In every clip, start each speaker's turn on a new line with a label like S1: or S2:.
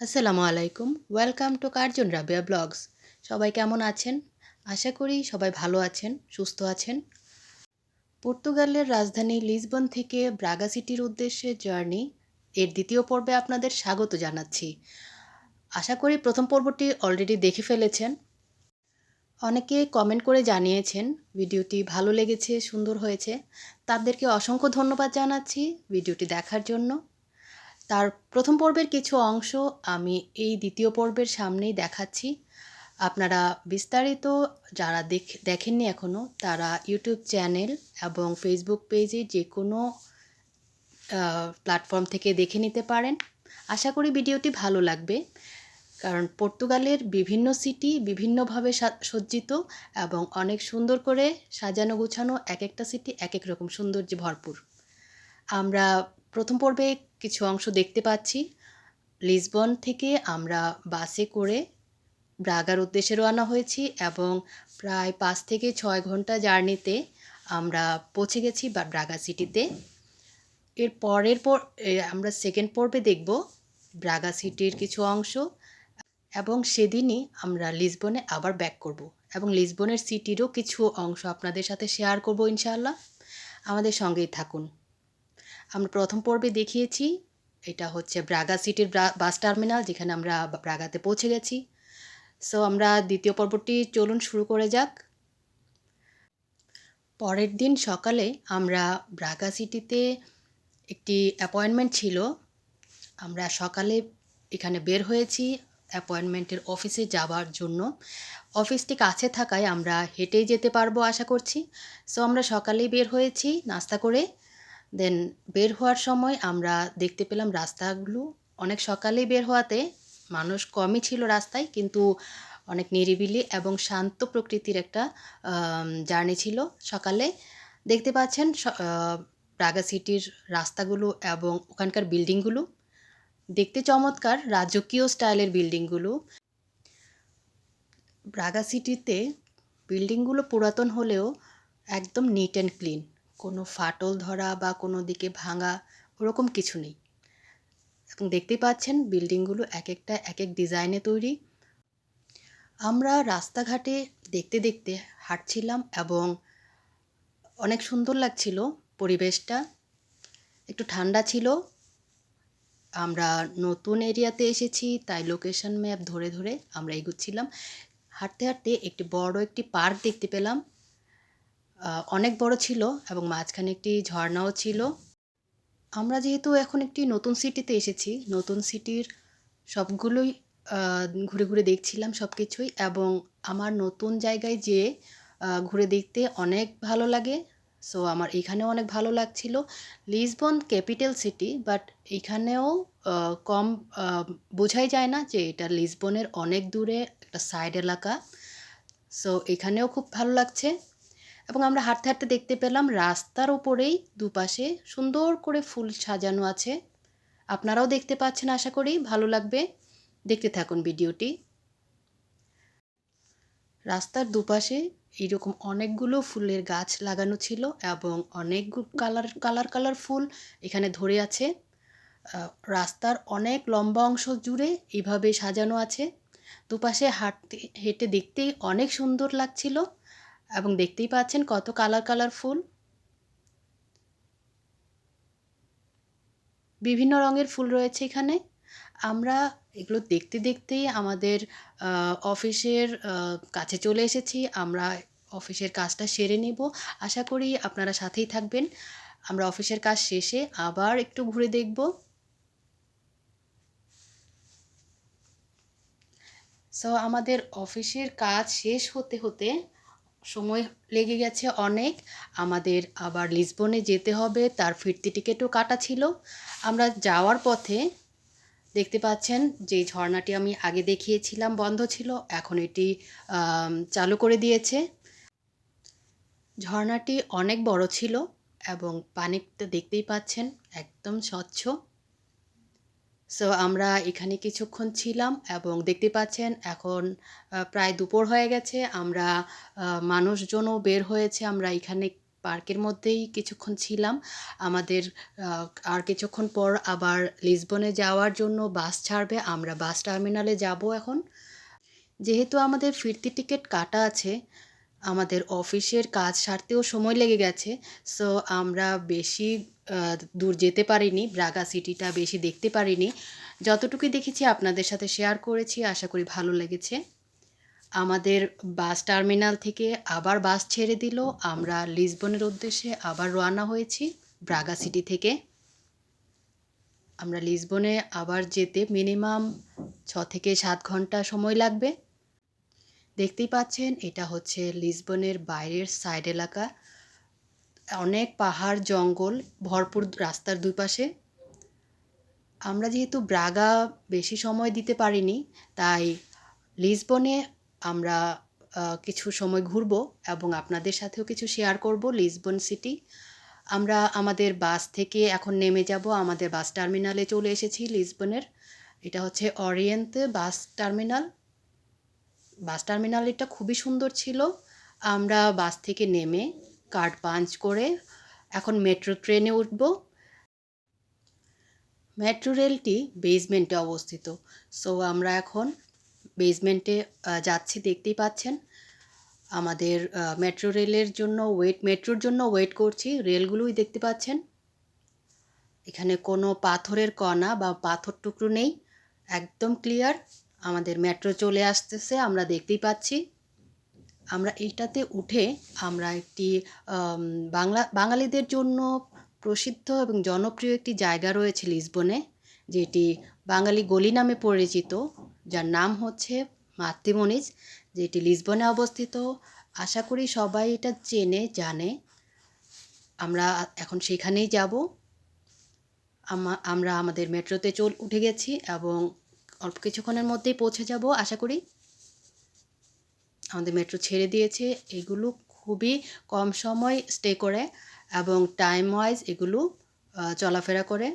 S1: আসসালামু আলাইকুম। Welcome to Karjon Rabia blogs সবাই কেমন আছেন? আশা করি সবাই ভালো আছেন, সুস্থ আছেন। পর্তুগালের রাজধানী লিসবন থেকে ব্রাগা সিটির উদ্দেশ্যে জার্নি এর দ্বিতীয় পর্বে আপনাদের স্বাগত জানাচ্ছি। আশা করি প্রথম পর্বটি অলরেডি দেখে ফেলেছেন। অনেকে কমেন্ট করে জানিয়েছেন, ভিডিওটি ভালো লেগেছে, সুন্দর হয়েছে। তাদেরকে অসংখ্য ধন্যবাদ জানাচ্ছি ভিডিওটি দেখার জন্য। তার প্রথম পর্বের কিছু অংশ আমি এই দ্বিতীয় পর্বের সামনেই দেখাচ্ছি। আপনারা বিস্তারিত যারা দেখ, দেখেননি এখনও তারা ইউটিউব চ্যানেল এবং ফেসবুক পেজে যে কোনো প্ল্যাটফর্ম থেকে দেখে নিতে পারেন। আশা করি ভিডিওটি ভালো লাগবে। কারণ পর্তুগালের বিভিন্ন সিটি বিভিন্নভাবে সজ্জিত এবং অনেক সুন্দর করে সাজানো গুছানো এক একটা সিটি এক এক রকম সৌন্দর্যে ভরপুর। আমরা প্রথম পর্বে কিছু অংশ দেখতে পাচ্ছি। লিসবন থেকে আমরা বাসে করে ব্রাগার উদ্দেশ্যে রওনা হয়েছি এবং প্রায় পাঁচ থেকে ছয় ঘণ্টা জার্নিতে আমরা পৌঁছে গেছি ব্রাগা সিটিতে। এর পরের পর আমরা সেকেন্ড পর্বে দেখব ব্রাগা সিটির কিছু অংশ এবং সেদিনই আমরা লিসবনে আবার ব্যাক করব এবং লিসবনের সিটিরও কিছু অংশ আপনাদের সাথে শেয়ার করব ইনশাআল্লাহ। আমাদের সঙ্গেই থাকুন। আমরা প্রথম পর্বে দেখিয়েছি, এটা হচ্ছে ব্রাগা সিটির বাস টার্মিনাল যেখানে আমরা ব্রাগাতে পৌঁছে গেছি। সো আমরা দ্বিতীয় পর্বটি চলুন শুরু করে যাক। পরের দিন সকালে আমরা ব্রাগা সিটিতে একটি অ্যাপয়েন্টমেন্ট ছিল। আমরা সকালে এখানে বের হয়েছি অ্যাপয়েন্টমেন্টের অফিসে যাওয়ার জন্য। অফিসটি কাছে থাকায় আমরা হেঁটেই যেতে পারব আশা করছি। সো আমরা সকালেই বের হয়েছি, নাস্তা করে দেন বের হওয়ার সময় আমরা দেখতে পেলাম রাস্তাগুলো অনেক সকালেই বের হওয়াতে মানুষ কমই ছিল রাস্তায়, কিন্তু অনেক নিরিবিলি এবং শান্ত প্রকৃতির একটা জার্নি ছিল। সকালে দেখতে পাচ্ছেন প্রাগা সিটির রাস্তাগুলো এবং ওখানকার বিল্ডিংগুলো দেখতে চমৎকার, রাজকীয় স্টাইলের বিল্ডিংগুলো ব্রাগা সিটিতে বিল্ডিংগুলো পুরাতন হলেও একদম নিট অ্যান্ড ক্লিন কোনো ফাটল ধরা বা কোনো দিকে ভাঙা ওরকম কিছু নেই। এবং পাচ্ছেন বিল্ডিংগুলো এক একটা এক এক ডিজাইনে তৈরি। আমরা রাস্তাঘাটে দেখতে দেখতে হাঁটছিলাম এবং অনেক সুন্দর লাগছিল পরিবেশটা। একটু ঠান্ডা ছিল। আমরা নতুন এরিয়াতে এসেছি, তাই লোকেশন ম্যাপ ধরে ধরে আমরা এগুচ্ছিলাম। হাঁটতে হাঁটতে একটি বড় একটি পার্ক দেখতে পেলাম। অনেক বড় ছিল এবং মাঝখানে একটি ঝর্ণাও ছিল। আমরা যেহেতু এখন একটি নতুন সিটিতে এসেছি, নতুন সিটির সবগুলোই ঘুরে ঘুরে দেখছিলাম সব কিছুই এবং আমার নতুন জায়গায় যেয়ে ঘুরে দেখতে অনেক ভালো লাগে। সো আমার এখানেও অনেক ভালো লাগছিল। লিসবন ক্যাপিটাল সিটি বাট এখানেও কম বোঝাই যায় না যে এটা লিসবনের অনেক দূরে, একটা সাইড এলাকা। সো এখানেও খুব ভালো লাগছে। এবং আমরা হাঁটতে হাঁটতে দেখতে পেলাম রাস্তার ওপরেই দুপাশে সুন্দর করে ফুল সাজানো আছে। আপনারাও দেখতে পাচ্ছেন, আশা করি ভালো লাগবে। দেখতে থাকুন ভিডিওটি। রাস্তার দুপাশে এইরকম অনেকগুলো ফুলের গাছ লাগানো ছিল এবং অনেক কালার কালার কালার ফুল এখানে ধরে আছে। রাস্তার অনেক লম্বা অংশ জুড়ে এইভাবে সাজানো আছে। দুপাশে হাঁটতে, হেঁটে দেখতেই অনেক সুন্দর লাগছিল। এবং দেখতেই পাচ্ছেন কত কালার কালার ফুল। বিভিন্ন রঙের ফুল রয়েছে এখানে। আমরা এগুলো দেখতে দেখতেই আমাদের অফিসের কাছে চলে এসেছি। আমরা অফিসের কাজটা সেরে নেব। আশা করি আপনারা সাথেই থাকবেন। আমরা অফিসের কাজ শেষে আবার একটু ঘুরে দেখব। সো আমাদের অফিসের কাজ শেষ হতে হতে সময় লেগে গেছে অনেক। আমাদের আবার লিসবনে যেতে হবে, তার ফিরতি টিকিটও কাটা ছিল। আমরা যাওয়ার পথে দেখতে পাচ্ছেন যে ঝর্ণাটি আমি আগে দেখিয়েছিলাম, বন্ধ ছিল, এখন এটি চালু করে দিয়েছে। ঝর্ণাটি অনেক বড় ছিল এবং পানিটা দেখতেই পাচ্ছেন, একদম স্বচ্ছ। সো আমরা এখানে কিছুক্ষণ ছিলাম এবং দেখতে পাচ্ছেন এখন প্রায় দুপুর হয়ে গেছে। আমরা মানুষজনও বের হয়েছে। আমরা এখানে পার্কের মধ্যেই কিছুক্ষণ ছিলাম। আমাদের আর কিছুক্ষণ পর আবার লিসবনে যাওয়ার জন্য বাস ছাড়বে। আমরা বাস টার্মিনালে যাব এখন। যেহেতু আমাদের ফিরতি টিকিট কাটা আছে, আমাদের অফিসের কাজ সারতেও সময় লেগে গেছে। সো আমরা বেশি দূর যেতে পারিনি ব্রাগা সিটিটা বেশি দেখতে পারিনি। যতটুকু দেখেছি, আপনাদের সাথে শেয়ার করেছি, আশা করি ভালো লেগেছে। আমাদের বাস টার্মিনাল থেকে আবার বাস ছেড়ে দিল। আমরা লিসবনের উদ্দেশ্যে আবার রওনা হয়েছি ব্রাগা সিটি থেকে। আমরা লিসবনে আবার যেতে মিনিমাম ছ থেকে সাত ঘণ্টা সময় লাগবে। দেখতেই পাচ্ছেন, এটা হচ্ছে লিসবনের বাইরের সাইড এলাকা। অনেক পাহাড়, জঙ্গল, ভরপুর রাস্তার দুই পাশে আমরা যেহেতু ব্রাগা বেশি সময় দিতে পারিনি, তাই লিসবনে আমরা কিছু সময় ঘুরবো এবং আপনাদের সাথেও কিছু শেয়ার করব লিসবন সিটি। আমরা আমাদের বাস থেকে এখন নেমে যাব, আমাদের বাস টার্মিনালে চলে এসেছি লিসবনের। এটা হচ্ছে Oriente bus terminal. Bus terminal এটা খুবই সুন্দর ছিল। আমরা বাস থেকে নেমে কার্ড পাঞ্চ করে এখন মেট্রো ট্রেনে উঠব। মেট্রো রেলটি বেসমেন্টে অবস্থিত। সো আমরা এখন বেসমেন্টে যাচ্ছি, দেখতেই পাচ্ছেন। আমাদের মেট্রো রেলের জন্য ওয়েট মেট্রোর জন্য ওয়েট করছি। রেলগুলোই দেখতে পাচ্ছেন। এখানে কোনো পাথরের কণা বা পাথর টুকরো নেই। একদম ক্লিয়ার আমাদের মেট্রো চলে আসতেছে, আমরা দেখতেই পাচ্ছি। আমরা এটাতে উঠে আমরা একটি বাংলা, বাঙালিদের জন্য প্রসিদ্ধ এবং জনপ্রিয় একটি জায়গা রয়েছে লিসবনে, যেটি বাঙালি গলি নামে পরিচিত, যার নাম হচ্ছে মাতৃমণিজ, যেটি লিসবনে অবস্থিত। আশা করি সবাই এটা চেনে, জানে। আমরা এখন সেখানেই যাব। আমরা আমাদের মেট্রোতে চল, উঠে গেছি এবং অল্প কিছুক্ষণের মধ্যেই পৌঁছে যাব, আশা করি। আমাদের মেট্রো ছেড়ে দিয়েছে। এগুলো খুবই কম সময় স্টে করে এবং টাইম ওয়াইজ এগুলো চলাফেরা করে।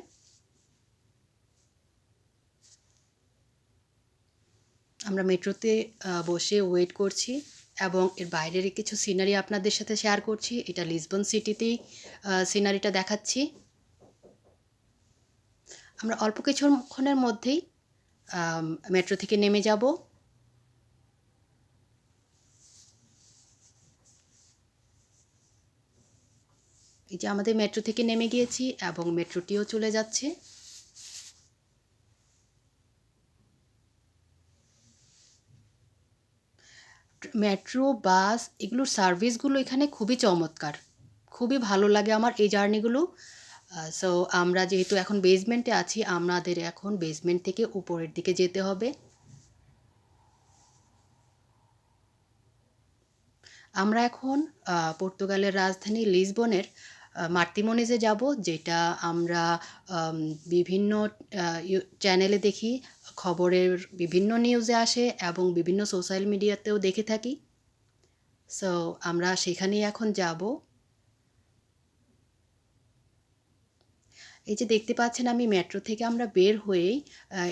S1: আমরা মেট্রোতে বসে ওয়েট করছি এবং এর বাইরের কিছু সিনারি আপনাদের সাথে শেয়ার করছি। এটা লিসবন সিটিতেই সিনারিটা দেখাচ্ছি। আমরা অল্প কিছুক্ষণের মধ্যেই মেট্রো থেকে নেমে যাব। এই যে আমাদের মেট্রো থেকে নেমে গিয়েছি এবং মেট্রোটিও চলে যাচ্ছে। মেট্রো বাস এগুলোর সার্ভিসগুলো এখানে খুবই চমৎকার। খুবই ভালো লাগে আমার এই জার্নিগুলো সো আমরা যেহেতু এখন বেসমেন্টে আছি, আমাদের এখন বেসমেন্ট থেকে উপরের দিকে যেতে হবে। আমরা এখন পর্তুগালের রাজধানী লিসবনের আহ, মার্তিমনিজে যাব যেটা আমরা আম, বিভিন্ন চ্যানেলে দেখি খবরের বিভিন্ন নিউজে আসে এবং বিভিন্ন সোশ্যাল মিডিয়াতেও দেখে থাকি। সো আমরা সেখানেই এখন যাব। এই যে দেখতে পাচ্ছেন আমি মেট্রো থেকে আমরা বের হয়েই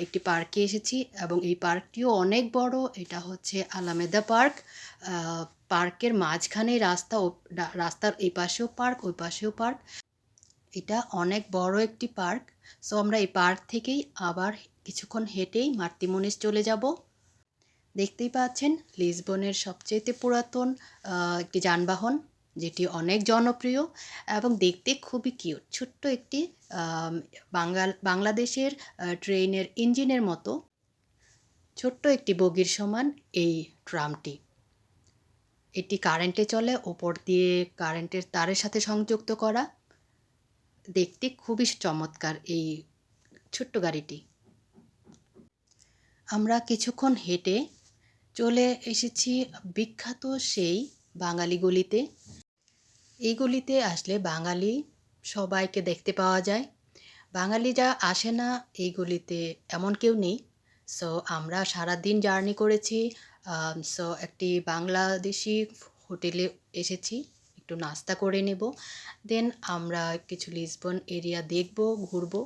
S1: একটি পার্কে এসেছি এবং এই পার্কটিও অনেক বড়। এটা হচ্ছে আলামেদা পার্ক। পার্কের মাঝখানে রাস্তা রাস্তার এই পাশেও পার্ক, ওই পাশেও পার্ক। এটা অনেক বড় একটি পার্ক। সো আমরা এই পার্ক থেকেই আবার কিছুক্ষণ হেঁটেই মার্তিমনিস চলে যাব। দেখতেই পাচ্ছেন, লিসবনের সবচেয়ে পুরাতন একটি যানবাহন। যেটি অনেক জনপ্রিয় এবং দেখতে খুবই কিউট ছোট্ট একটি আম, বাঙ্গাল বাংলাদেশের ট্রেনের ইঞ্জিনের মতো ছোট্ট একটি বগির সমান এই ট্রামটি এটি কারেন্টে চলে ওপর দিয়ে কারেন্টের তারের সাথে সংযুক্ত করা। দেখতে খুবই চমৎকার এই ছোট্ট গাড়িটি। আমরা কিছুক্ষণ হেঁটে চলে এসেছি বিখ্যাত সেই বাঙালি গলিতে। এই গলিতে আসলে বাঙালি সবাইকে দেখতে পাওয়া যায়। বাঙালি যা আসে না এই গলিতে এমন কেউ নেই। সো আমরা সারা দিন জার্নি করেছি সো একটি বাংলাদেশি হোটেলে এসেছি, একটু নাস্তা করে নেব। দেন আমরা কিছু লিসবন এরিয়া দেখব, ঘুরবো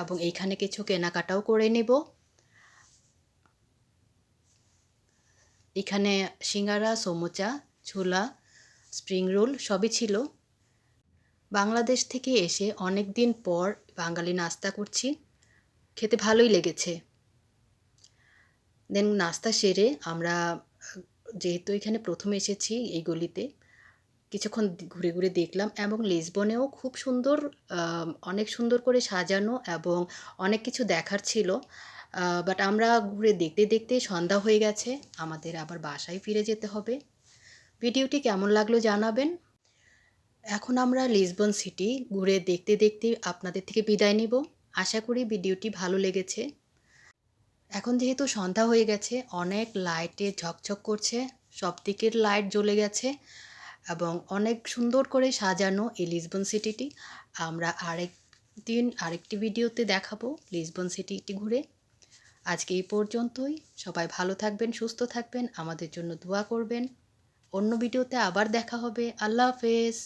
S1: এবং এইখানে কিছু কেনাকাটাও করে নেব। এখানে সিঙ্গারা, সমুচা, ছোলা স্প্রিং রোল সবই ছিল। বাংলাদেশ থেকে এসে অনেক দিন পর বাঙালি নাস্তা করছি। খেতে ভালোই লেগেছে। দেন নাস্তা সেরে আমরা, যেহেতু এখানে প্রথম এসেছি এই গলিতে, কিছুক্ষণ ঘুরে ঘুরে দেখলাম এবং লিসবনেও খুব সুন্দর অনেক সুন্দর করে সাজানো এবং অনেক কিছু দেখার ছিল। বাট আমরা ঘুরে দেখতে দেখতে সন্ধ্যা হয়ে গেছে, আমাদের আবার বাসায় ফিরে যেতে হবে। ভিডিওটি কেমন লাগল জানাবেন। এখন আমরা লিসবন সিটি ঘুরে দেখতে দেখতে আপনাদের থেকে বিদায় নিব। আশা করি ভিডিওটি ভালো লেগেছে। এখন যেহেতু সন্ধ্যা হয়ে গেছে, অনেক লাইটে ঝকঝক করছে সব দিকের লাইট জ্বলে গেছে এবং অনেক সুন্দর করে সাজানো এই লিসবন সিটিটি। আমরা আরেক দিন আরেকটি ভিডিওতে দেখাবো লিসবন সিটিটি ঘুরে। আজকে এই পর্যন্তই। সবাই ভালো থাকবেন, সুস্থ থাকবেন, আমাদের জন্য দোয়া করবেন। অন্য ভিডিওতে আবার দেখা হবে। আল্লাহ হাফেজ।